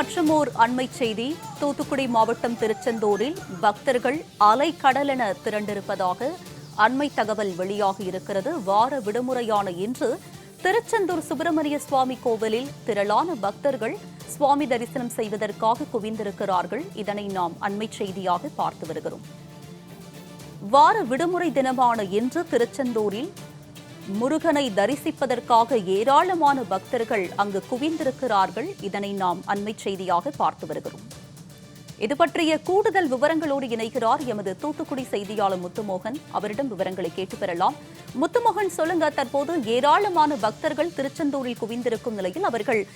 மற்றும் ஓர் அண்மை செய்தி. தூத்துக்குடி மாவட்டம் திருச்செந்தூரில் பக்தர்கள் என திரண்டிருப்பதாக அண்மை தகவல் வெளியாகி இருக்கிறது. வார விடுமுறையான இன்று திருச்செந்தூர் சுப்பிரமணிய சுவாமி கோவிலில் திரளான பக்தர்கள் சுவாமி தரிசனம் செய்வதற்காக குவிந்திருக்கிறார்கள். இதனை நாம் அண்மை செய்தியாக பார்த்து வருகிறோம். வார விடுமுறை தினமான இன்று திருச்செந்தூரில் முருகனை தரிசிப்பதற்காக ஏராளமான பக்தர்கள் அங்கு குவிந்திருக்கிறார்கள். இதனை நாம் அண்மை செய்தியாக பார்த்து வருகிறோம். இது பற்றிய கூடுதல் விவரங்களோடு இணைகிறார் எமது தூத்துக்குடி செய்தியாளர் முத்துமோகன். அவரிடம் விவரங்களை கேட்டு பெறலாம். முத்துமோகன் சொல்லுங்க. தற்போது ஏராளமான பக்தர்கள் திருச்செந்தூரில் குவிந்திருக்கும் நிலையில் அவர்கள்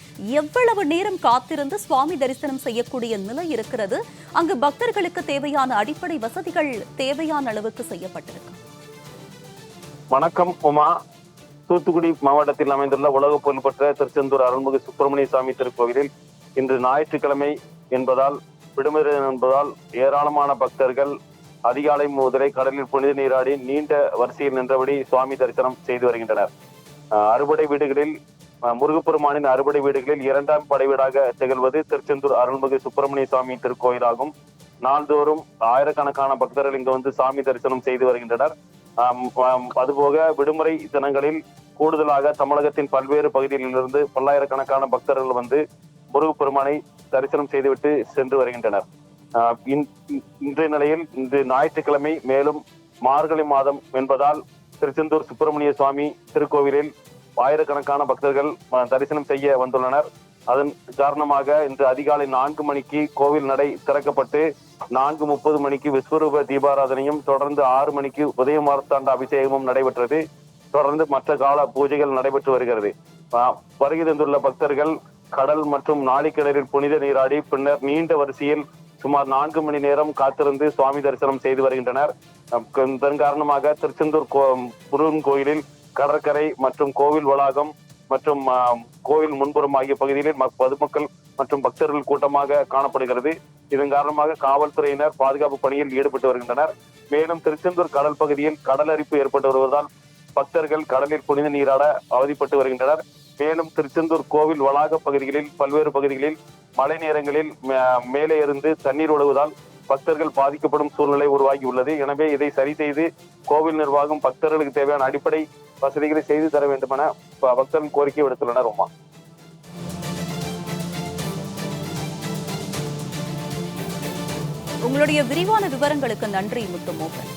எவ்வளவு நேரம் காத்திருந்து சுவாமி தரிசனம் செய்யக்கூடிய நிலை இருக்கிறது? அங்கு பக்தர்களுக்கு தேவையான அடிப்படை வசதிகள் தேவையான அளவுக்கு செய்யப்பட்டிருக்கு? வணக்கம் உமா. தூத்துக்குடி மாவட்டத்தில் அமைந்துள்ள உலக புகழ்பெற்ற திருச்செந்தூர் அருள்மிகு சுப்பிரமணிய சுவாமி திருக்கோவிலில் இன்று ஞாயிற்றுக்கிழமை என்பதால் விடுமுறை என்பதால் ஏராளமான பக்தர்கள் அதிகாலை முதலே கடலில் புனித நீராடி நீண்ட வரிசையில் நின்றபடி சுவாமி தரிசனம் செய்து வருகின்றனர். அஹ் அறுபடை வீடுகளில் முருகப்பெருமானின் அறுபடை வீடுகளில் இரண்டாம் படை வீடாக திகழ்வது திருச்செந்தூர் அருள்மிகு சுப்பிரமணிய சுவாமி திருக்கோயிலாகும். நாள்தோறும் ஆயிரக்கணக்கான பக்தர்கள் இங்கு வந்து சாமி தரிசனம் செய்து வருகின்றனர். அதுபோக விடுமுறை தினங்களில் கூடுதலாக தமிழகத்தின் பல்வேறு பகுதிகளிலிருந்து பல்லாயிரக்கணக்கான பக்தர்கள் வந்து முருகப்பெருமானை தரிசனம் செய்துவிட்டு சென்று வருகின்றனர். இன்- இன்றைய நிலையில் இன்று ஞாயிற்றுக்கிழமை மேலும் மார்கழி மாதம் என்பதால் திருச்செந்தூர் சுப்பிரமணிய சுவாமி திருக்கோவிலில் ஆயிரக்கணக்கான பக்தர்கள் தரிசனம் செய்ய வந்துள்ளனர். அதன் காரணமாக இன்று அதிகாலை நான்கு மணிக்கு கோவில் நடை திறக்கப்பட்டு நான்கு முப்பது மணிக்கு விஸ்வரூப தீபாராதனையும் தொடர்ந்து ஆறு மணிக்கு உதய மார்த்தாண்ட அபிஷேகமும் நடைபெற்றது. தொடர்ந்து மற்ற கால பூஜைகள் நடைபெற்று வருகிறது. வருகை தந்துள்ள பக்தர்கள் கடல் மற்றும் நாளிக்கிணறில் புனித நீராடி பின்னர் நீண்ட வரிசையில் சுமார் நான்கு மணி நேரம் காத்திருந்து சுவாமி தரிசனம் செய்து வருகின்றனர். இதன் காரணமாக திருச்செந்தூர் கோ- முருகன் கோயிலில் கடற்கரை மற்றும் கோவில் வளாகம் மற்றும் கோவில் முன்புறம் ஆகிய பகுதிகளில் பொதுமக்கள் மற்றும் பக்தர்கள் கூட்டமாக காணப்படுகிறது. இதன் காரணமாக காவல்துறையினர் பாதுகாப்பு பணியில் ஈடுபட்டு வருகின்றனர். மேலும் திருச்செந்தூர் கடல் பகுதியில் கடல் அரிப்பு ஏற்பட்டு வருவதால் பக்தர்கள் கடலில் புனித நீராட அவதிப்பட்டு வருகின்றனர். மேலும் திருச்செந்தூர் கோவில் வளாக பகுதிகளில் பல்வேறு பகுதிகளில் மழை நேரங்களில் மே- மேலே இருந்து தண்ணீர் ஓடுவதால் பக்தர்கள் பாதிக்கப்படும் சூழ்நிலை உருவாகி உள்ளது. எனவே இதை சரி செய்து கோவில் நிர்வாகம் பக்தர்களுக்கு தேவையான அடிப்படை வசதிகளை செய்து தர வேண்டும் என பக்தர்கள் கோரிக்கை விடுத்துள்ளனர் உமா. உங்களுடைய விரிவான விவரங்களுக்கு நன்றி முத்துமோகன்.